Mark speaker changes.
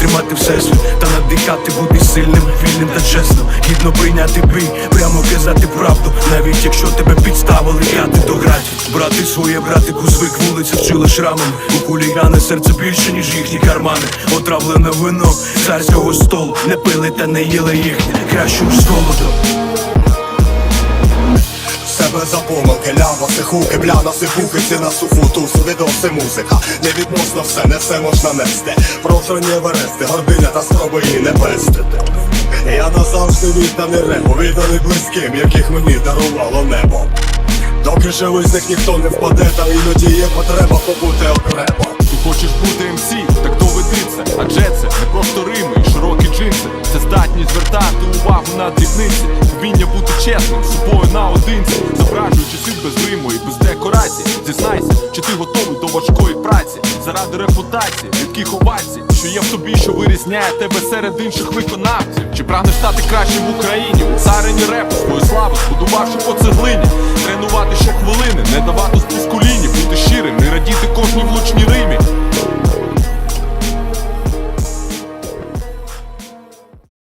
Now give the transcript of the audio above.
Speaker 1: тримати всесвіт Та надихати, бути сильним, вільним та чесним. Гідно прийняти бій, прямо казати правду. Навіть якщо тебе підставили, я ти до граті. Брати своє, братику, звик вулиця вчила шрамами. У кулігани серце більше, ніж їхні кармани. Отравлене вино царського столу. Не пили та не їли їхнє, краще з голоду.
Speaker 2: Себе за помилки, лява, сихуки, бляна, сипухи, на суфу, туз, відоси, музика. Невідносно все, не все можна нести. Прохрані верести, гординя та спроби її не пестити. Я назавжди відданий репу, відданий близьким, яких мені дарувало небо. Доки живий з них ніхто не впаде, та іноді є потреба побути окремо
Speaker 3: звертати увагу на дрібниці. Вміння бути чесним, з собою наодинці. Зображуючи світ без риму і без декорацій. Зізнайся, чи ти готовий до важкої праці? Заради репутації, рідких овацій? Що є в тобі, що вирізняє тебе серед інших виконавців? Чи прагнеш стати кращим в Україні? У царині репу свою славу, збудувавши по цеглині